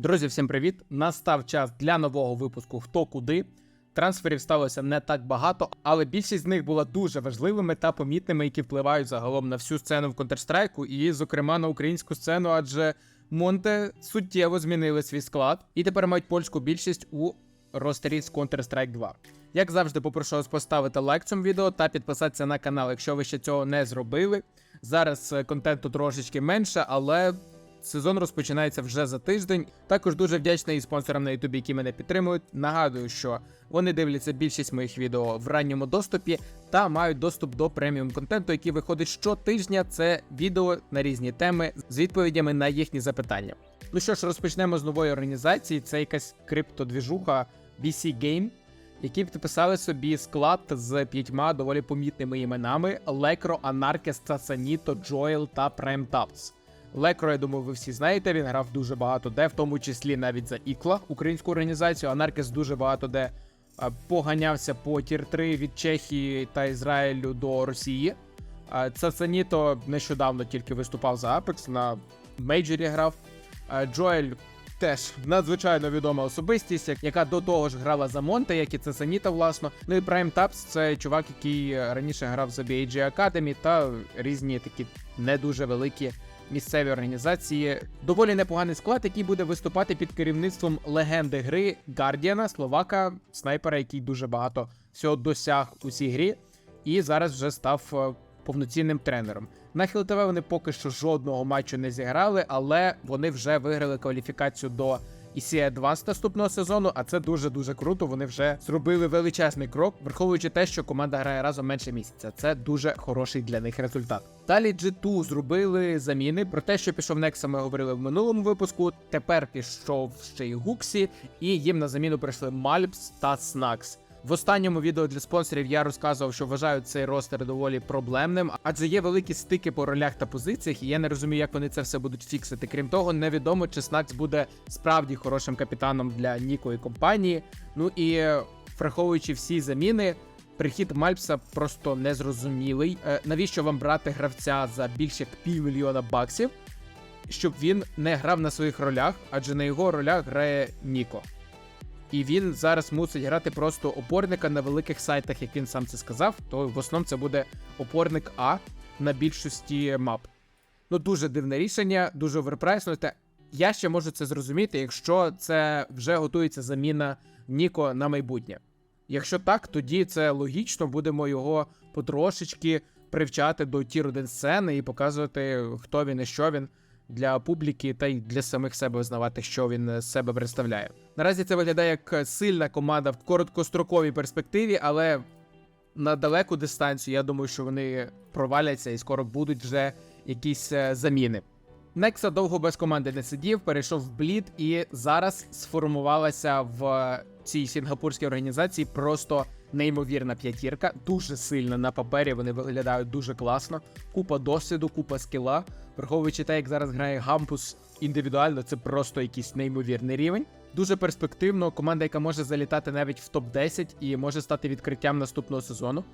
Друзі, всім привіт! Настав час для нового випуску Хто куди. Трансферів сталося не так багато, але більшість з них була дуже важливими та помітними, які впливають загалом на всю сцену в Counter-Strike і, зокрема, на українську сцену, адже Монте суттєво змінили свій склад і тепер мають польську більшість у ростері з Counter-Strike 2. Як завжди, попрошу вас поставити лайк цьому відео та підписатися на канал, якщо ви ще цього не зробили. Зараз е, контенту трошечки менше, але Сезон розпочинається вже за тиждень. Також дуже вдячний і спонсорам на Ютубі, які мене підтримують. Нагадую, що вони дивляться більшість моїх відео в ранньому доступі та мають доступ до преміум контенту, який виходить щотижня. Це відео на різні теми з відповідями на їхні запитання. Ну що ж, розпочнемо з нової організації. Це якась криптодвіжуха BC Game, які підписали собі склад з п'ятьма доволі помітними іменами: Лекро, Анаркес, Цасаніто, Джоел та Prime Taps. Лекро, я думаю, ви всі знаєте. Він грав дуже багато де, в тому числі навіть за Ікла, українську організацію. Анаркес дуже багато де поганявся по тір 3 від Чехії та Ізраїлю до Росії. Цацаніто нещодавно тільки виступав за Apex, на мейджорі грав. Джоель теж надзвичайно відома особистість, яка до того ж грала за Монте, як і Цесаніта, власно. Ну і Prime Taps це чувак, який раніше грав за BAG Academy та різні такі не дуже великі місцеві організації. Доволі непоганий склад, який буде виступати під керівництвом легенди гри Гардіана, словака, снайпера, який дуже багато всього досяг у цій грі, і зараз вже став е, повноцінним тренером. На ХЛТВ вони поки що жодного матчу не зіграли, але вони вже виграли кваліфікацію до EC Advanced наступного сезону, а це дуже дуже круто. Вони вже зробили величезний крок, враховуючи те, що команда грає разом менше місяця. Це дуже хороший для них результат. Далі G2 зробили заміни. Про те, що пішов Некса, ми говорили в минулому випуску. Тепер пішов ще й Гуксі, і їм на заміну прийшли Мальпс та Снакс. В останньому відео для спонсорів я розказував, що вважаю цей ростер доволі проблемним, адже є великі стики по ролях та позиціях, і я не розумію, як вони це все будуть фіксити. Крім того, невідомо, чи Снакс буде справді хорошим капітаном для Ніко і компанії. Ну і е, враховуючи всі заміни. Прихід Мальпса просто незрозумілий. Е, навіщо вам брати гравця за більше як півмільйона баксів, щоб він не грав на своїх ролях, адже на його ролях грає Ніко. І він зараз мусить грати просто опорника на великих сайтах, як він сам це сказав. То в основному це буде опорник А на більшості мап. Ну, дуже дивне рішення, дуже оверпрайсно. Я ще можу це зрозуміти, якщо це вже готується заміна Ніко на майбутнє. Якщо так, тоді це логічно, будемо його потрошечки привчати до тір 1 сцени і показувати, хто він і що він для публіки та й для самих себе визнавати, що він з себе представляє. Наразі це виглядає як сильна команда в короткостроковій перспективі, але на далеку дистанцію я думаю, що вони проваляться і скоро будуть вже якісь е, заміни. Некса довго без команди не сидів, перейшов в блід, і зараз сформувалася в цій сінгапурській організації просто неймовірна п'ятірка, дуже сильна на папері. Вони виглядають дуже класно. Купа досвіду, купа скіла. Враховуючи те, як зараз грає Гампус індивідуально, це просто якийсь неймовірний рівень. Дуже перспективно. Команда, яка може залітати навіть в топ 10 і може стати відкриттям наступного сезону.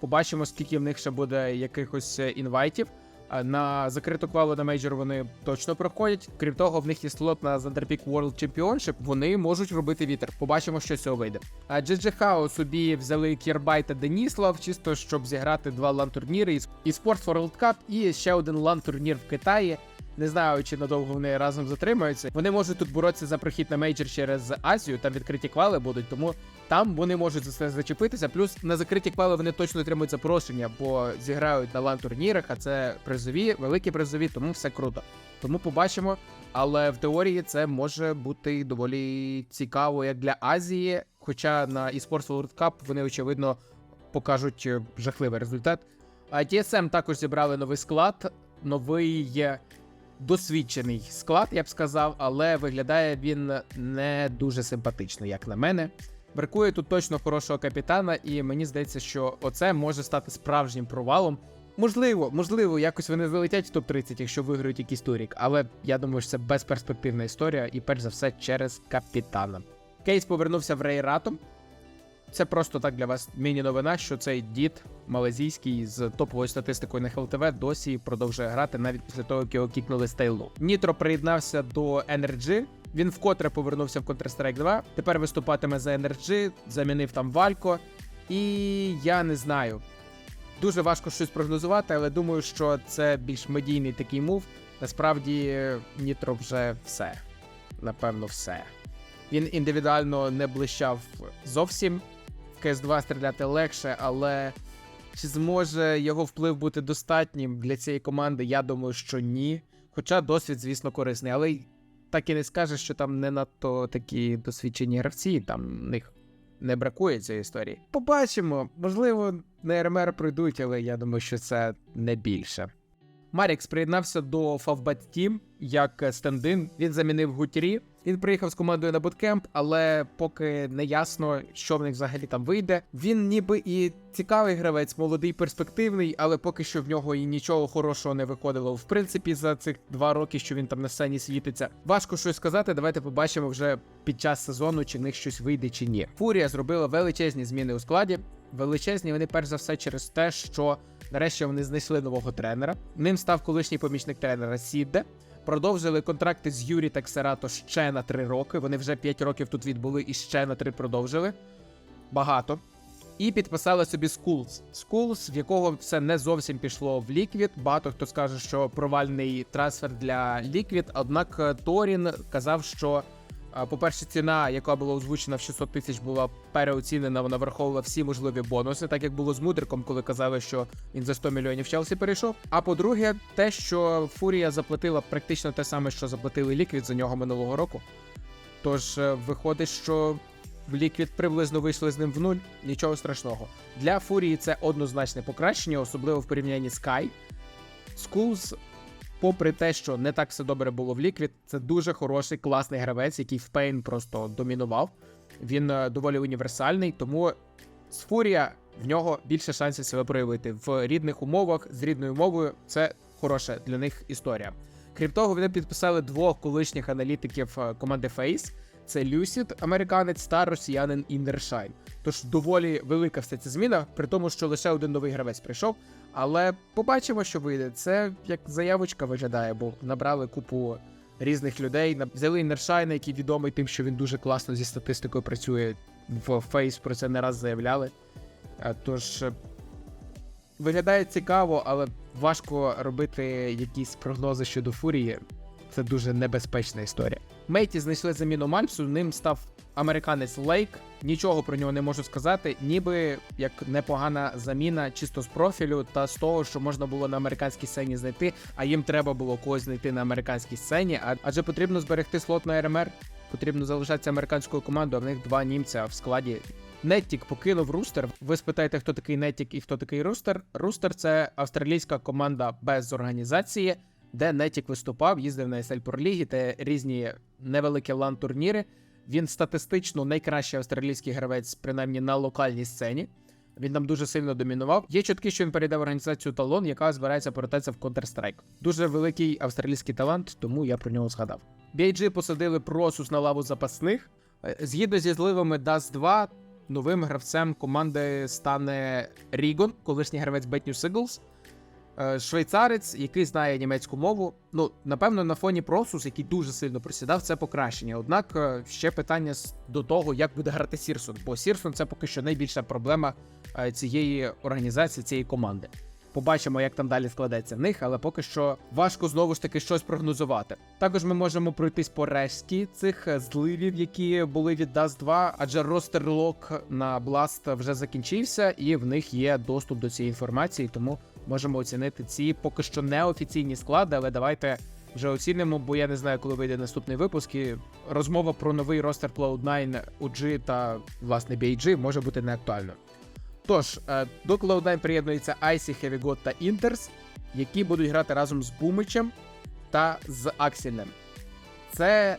Побачимо, скільки в них ще буде якихось е, інвайтів. А На закриту квалу на мейджор вони точно проходять. Крім того, в них є слот на Зандерпік World Championship. Вони можуть робити вітер. Побачимо, що цього вийде. А GG House собі взяли Кірбай та Деніслав, чисто щоб зіграти два лан-турніри і Sports for World Cup і ще один лан-турнір в Китаї. Не знаю, чи надовго вони разом затримаються. Вони можуть тут боротися за прохід на мейджор через Азію, там відкриті квали будуть, тому там вони можуть за це зачепитися. Плюс на закриті квали вони точно отримують запрошення, бо зіграють на лан-турнірах, а це призові, великі призові, тому все круто. Тому побачимо. Але в теорії це може бути доволі цікаво як для Азії. Хоча на eSports World Cup вони очевидно покажуть е, жахливий результат. А TSM також зібрали новий склад, новий досвідчений склад, я б сказав, але виглядає він не дуже симпатично, як на мене. Бракує тут точно хорошого капітана, і мені здається, що оце може стати справжнім провалом. Можливо, можливо, якось вони залетять в топ-30, якщо виграють якийсь турік, але я думаю, що це безперспективна історія, і перш за все через капітана. Кейс повернувся в Рейратом. Це просто так для вас міні-новина, що цей дід малазійський з топовою статистикою на ХЛТВ досі продовжує грати навіть після того, як його кікнули з Тейлу. Нітро приєднався до NRG, Він вкотре повернувся в Counter-Strike 2. Тепер виступатиме за NRG, замінив там Валько. І я не знаю. Дуже важко щось прогнозувати, але думаю, що це більш медійний такий мув. Насправді, Нітро вже все. Напевно, все. Він індивідуально не блищав зовсім. В CS2 стріляти легше, але чи зможе його вплив бути достатнім для цієї команди? Я думаю, що ні. Хоча досвід, звісно, корисний, але так і не скажеш, що там не надто такі досвідчені гравці, там них не бракує цієї історії. Побачимо, можливо, на РМР пройдуть, але я думаю, що це не більше. Марікс приєднався до Favbet Team як стендин. Він замінив Гутірі. Він приїхав з командою на буткемп, але поки не ясно, що в них взагалі там вийде. Він ніби і цікавий гравець, молодий, перспективний, але поки що в нього і нічого хорошого не виходило. В принципі, за цих два роки, що він там на сцені світиться. Важко щось сказати. Давайте побачимо вже під час сезону, чи в них щось вийде чи ні. Фурія зробила величезні зміни у складі. Величезні вони перш за все через те, що нарешті вони знайшли нового тренера. Ним став колишній помічник тренера Сідде. Продовжили контракти з Юрі Тексерато ще на 3 роки. Вони вже 5 років тут відбули і ще на 3 продовжили. Багато. І підписали собі Скулс. Скулс, в якого все не зовсім пішло в ліквід. Багато хто скаже, що провальний трансфер для ліквід. Однак е, Торін казав, що, по-перше, ціна, яка була озвучена в 600 тисяч, була переоцінена. Вона враховувала всі можливі бонуси, так як було з Мудриком, коли казали, що він за 100 мільйонів Челсі перейшов. А по-друге, те, що Фурія заплатила практично те саме, що заплатили Liquid за нього минулого року. Тож е, виходить, що Liquid приблизно вийшли з ним в нуль, нічого страшного. Для Фурії це однозначне покращення, особливо в порівнянні з Kai. Schools, попри те, що не так все добре було в Liquid, це дуже хороший, класний гравець, який в Pain просто домінував. Він е, доволі універсальний, тому з Фурія в нього більше шансів себе проявити в рідних умовах з рідною мовою. Це хороша для них історія. Крім того, вони підписали двох колишніх аналітиків е, команди Face. Це Люсід, американець та росіянин Індершайн. Тож доволі велика вся ця зміна, при тому, що лише один новий гравець прийшов. Але побачимо, що вийде. Це як заявочка виглядає, бо набрали купу різних людей. Взяли Індершайна, який відомий тим, що він дуже класно зі статистикою працює. В Фейс про це не раз заявляли. Тож е, виглядає цікаво, але важко робити якісь прогнози щодо фурії. Це дуже небезпечна історія. Мейті знайшли заміну Мальпсу, ним став американець Лейк. Нічого про нього не можу сказати, ніби як непогана заміна чисто з профілю та з того, що можна було на американській сцені знайти, а їм треба було когось знайти на американській сцені, адже потрібно зберегти слот на РМР, потрібно залишатися американською командою, а в них два німця в складі. Неттік покинув Рустер. Ви спитаєте, хто такий Неттік і хто такий Рустер. Рустер це австралійська команда без організації, де Неттік виступав, їздив на SL Pro та різні невеликі лан-турніри. Він статистично найкращий австралійський гравець, принаймні на локальній сцені. Він там дуже сильно домінував. Є чутки, що він перейде в організацію Талон, яка збирається повертатися в Counter-Strike. Дуже великий австралійський талант, тому я про нього згадав. BG посадили Просус на лаву запасних. Е, Згідно зі зливами Dust 2, новим гравцем команди стане Рігон, колишній гравець Бетню Сиглс. Е, Швейцарець, який знає німецьку мову. Ну, напевно, на фоні Просус, який дуже сильно просідав, це покращення. Однак е, ще питання до того, як буде грати Сірсон. Бо Сірсон це поки що найбільша проблема е, цієї організації, цієї команди. Побачимо, як там далі складеться в них, але поки що важко знову ж таки щось прогнозувати. Також ми можемо пройтись по решті цих е, зливів, які були від Dust 2, адже ростерлок на Blast вже закінчився, і в них є доступ до цієї інформації, тому можемо оцінити ці поки що неофіційні склади, але давайте вже оцінимо, бо я не знаю, коли вийде наступний випуск. І розмова про новий ростер Cloud9, UG та власне BG може бути неактуальною. Тож, е, до Cloud9 приєднуються Heavy God та Inters, які будуть грати разом з Бумичем та з Аксельнем. Це,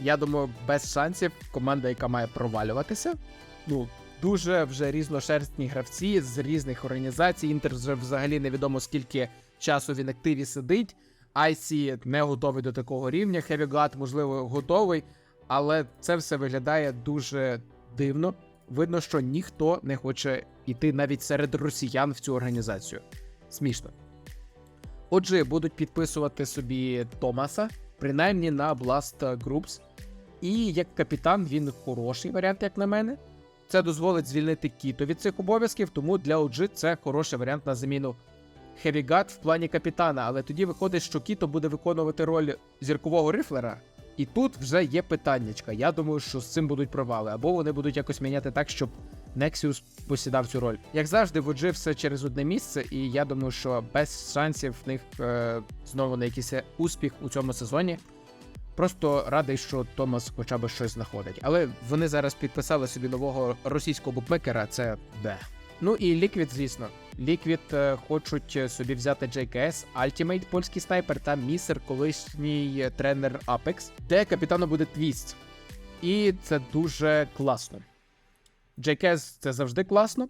я думаю, без шансів команда, яка має провалюватися. Ну, дуже вже різношерстні гравці з різних організацій. Інтер вже взагалі невідомо скільки часу він активі сидить. IC не готовий до такого рівня. Heavy God, можливо, готовий, але це все виглядає дуже дивно. Видно, що ніхто не хоче йти навіть серед росіян в цю організацію. Смішно. Отже, будуть підписувати собі Томаса, принаймні на Blast Groups. І як капітан він хороший варіант, як на мене. Це дозволить звільнити Кіто від цих обов'язків, тому для OG це хороший варіант на заміну Хевігат в плані капітана. Але тоді виходить, що Кіто буде виконувати роль зіркового рифлера. І тут вже є питаннячка. Я думаю, що з цим будуть провали, або вони будуть якось міняти так, щоб Nexus посідав цю роль. Як завжди, в OG все через одне місце, і я думаю, що без шансів в них е, знову на якийсь успіх у цьому сезоні. Просто радий, що Томас хоча б щось знаходить. Але вони зараз підписали собі нового російського букмекера, це де. Ну і Liquid, звісно. Liquid е, хочуть собі взяти JKS, Ultimate польський снайпер та Місер, колишній е, тренер Apex, де капітаном буде Твіст. І це дуже класно. JKS це завжди класно.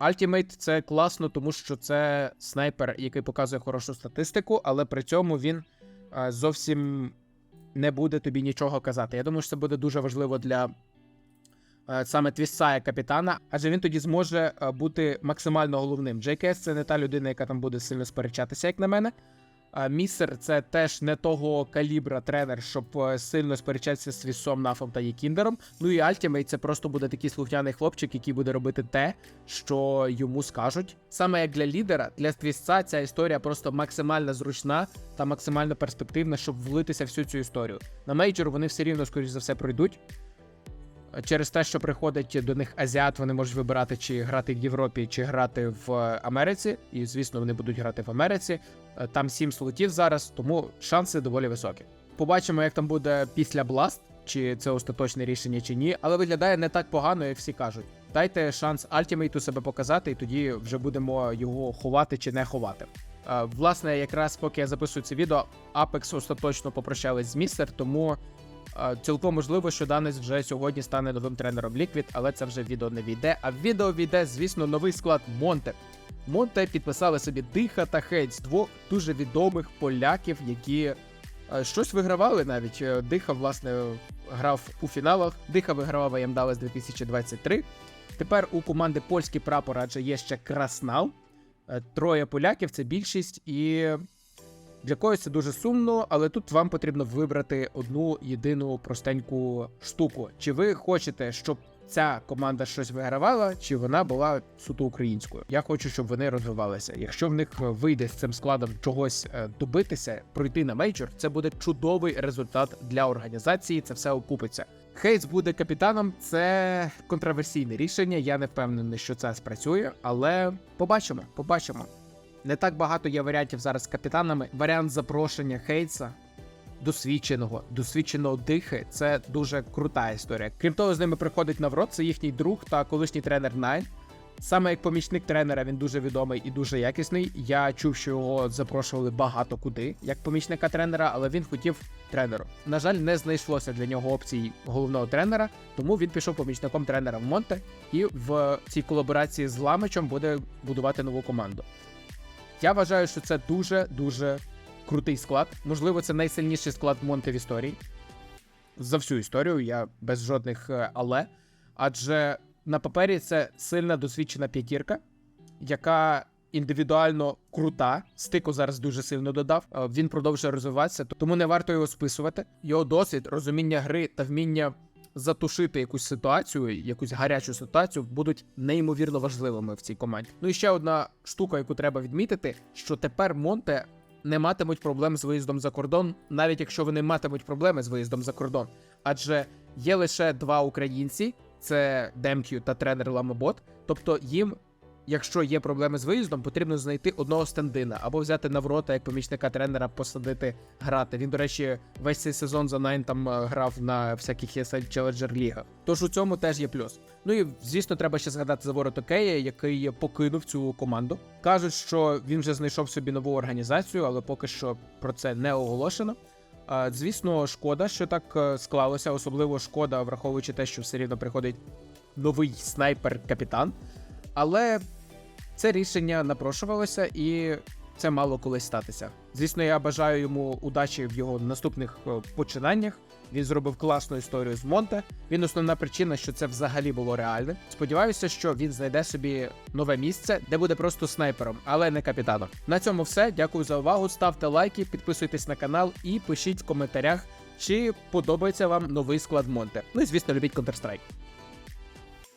Ultimate це класно, тому що це снайпер, який показує хорошу статистику, але при цьому він е, зовсім не буде тобі нічого казати. Я думаю, що це буде дуже важливо для е, саме твіса як капітана, адже він тоді зможе е, бути максимально головним. JKS це не та людина, яка там буде сильно сперечатися, як на мене. А Місер це теж не того калібра тренер, щоб е, сильно сперечатися з Твісом, Нафом та Єкіндером. Ну і Альтімейт це просто буде такий слухняний хлопчик, який буде робити те, що йому скажуть. Саме як для лідера, для Твісца ця історія просто максимально зручна та максимально перспективна, щоб влитися всю цю історію. На мейджор вони все рівно, скоріш за все, пройдуть. Через те, що приходить до них азіат, вони можуть вибирати, чи грати в Європі, чи грати в Америці. І звісно, вони будуть грати в Америці. Е, Там сім слотів зараз, тому шанси доволі високі. Побачимо, як там буде після Blast, чи це остаточне рішення, чи ні. Але виглядає не так погано, як всі кажуть. Дайте шанс Альтімейту себе показати, і тоді вже будемо його ховати чи не ховати. Е, Власне, якраз поки я записую це відео, Apex остаточно попрощались з містер, тому е, цілком можливо, що Данець вже сьогодні стане новим тренером Liquid, але це вже відео не війде. А в відео війде, звісно, новий склад Монте. Монте підписали собі Диха та Хейтс, двох дуже відомих поляків, які е, щось вигравали навіть. Е, Диха, власне, грав у фіналах. Диха вигравав АМ Далес 2023. Тепер у команди польський прапор, адже є ще Краснал. Е, Троє поляків це більшість, і для когось це дуже сумно, але тут вам потрібно вибрати одну єдину простеньку штуку. Чи ви хочете, щоб ця команда щось вигравала, чи вона була суто українською? Я хочу, щоб вони розвивалися. Якщо в них вийде з цим складом чогось е, добитися, пройти на мейджор, це буде чудовий результат для організації. Це все окупиться. Хейтс буде капітаном. Це контроверсійне рішення. Я не впевнений, що це спрацює, але побачимо, побачимо. Не так багато є варіантів зараз з капітанами. Варіант запрошення Хейтса. Досвідченого, досвідченого дихи це дуже крута історія. Крім того, з ними приходить Наврод, це їхній друг та колишній тренер Найн. Саме як помічник тренера він дуже відомий і дуже якісний. Я чув, що його запрошували багато куди, як помічника тренера, але він хотів тренеру. На жаль, не знайшлося для нього опцій головного тренера, тому він пішов помічником тренера в Монте і в цій колаборації з Ламичем буде будувати нову команду. Я вважаю, що це дуже дуже крутий склад. Можливо, це найсильніший склад Монте в історії. За всю історію, я без жодних е, але. Адже на папері це сильна досвідчена п'ятірка, яка індивідуально крута. Стико зараз дуже сильно додав. Е, Він продовжує розвиватися, тому не варто його списувати. Його досвід, розуміння гри та вміння затушити якусь ситуацію, якусь гарячу ситуацію, будуть неймовірно важливими в цій команді. Ну і ще одна штука, яку треба відмітити, що тепер Монте не матимуть проблем з виїздом за кордон, навіть якщо вони матимуть проблеми з виїздом за кордон. Адже є лише два українці: це Демкю та тренер Ламобот. Тобто їм, якщо є проблеми з виїздом, потрібно знайти одного стендина або взяти Наврота як помічника тренера, посадити грати. Він, до речі, весь цей сезон за Найн там е, грав на всяких ESL Challenger лігах. Тож у цьому теж є плюс. Ну і звісно, треба ще згадати за Ворото Кея, який покинув цю команду. Кажуть, що він вже знайшов собі нову організацію, але поки що про це не оголошено. Звісно, шкода, що так е, склалося, особливо шкода, враховуючи те, що все рівно приходить новий снайпер-капітан. Але це рішення напрошувалося і це мало колись статися. Звісно, я бажаю йому удачі в його наступних е, починаннях. Він зробив класну історію з Монте. Він основна причина, що це взагалі було реальне. Сподіваюся, що він знайде собі нове місце, де буде просто снайпером, але не капітаном. На цьому все. Дякую за увагу. Ставте лайки, підписуйтесь на канал і пишіть в коментарях, чи подобається вам новий склад Монте. Ну і звісно, любіть Counter-Strike.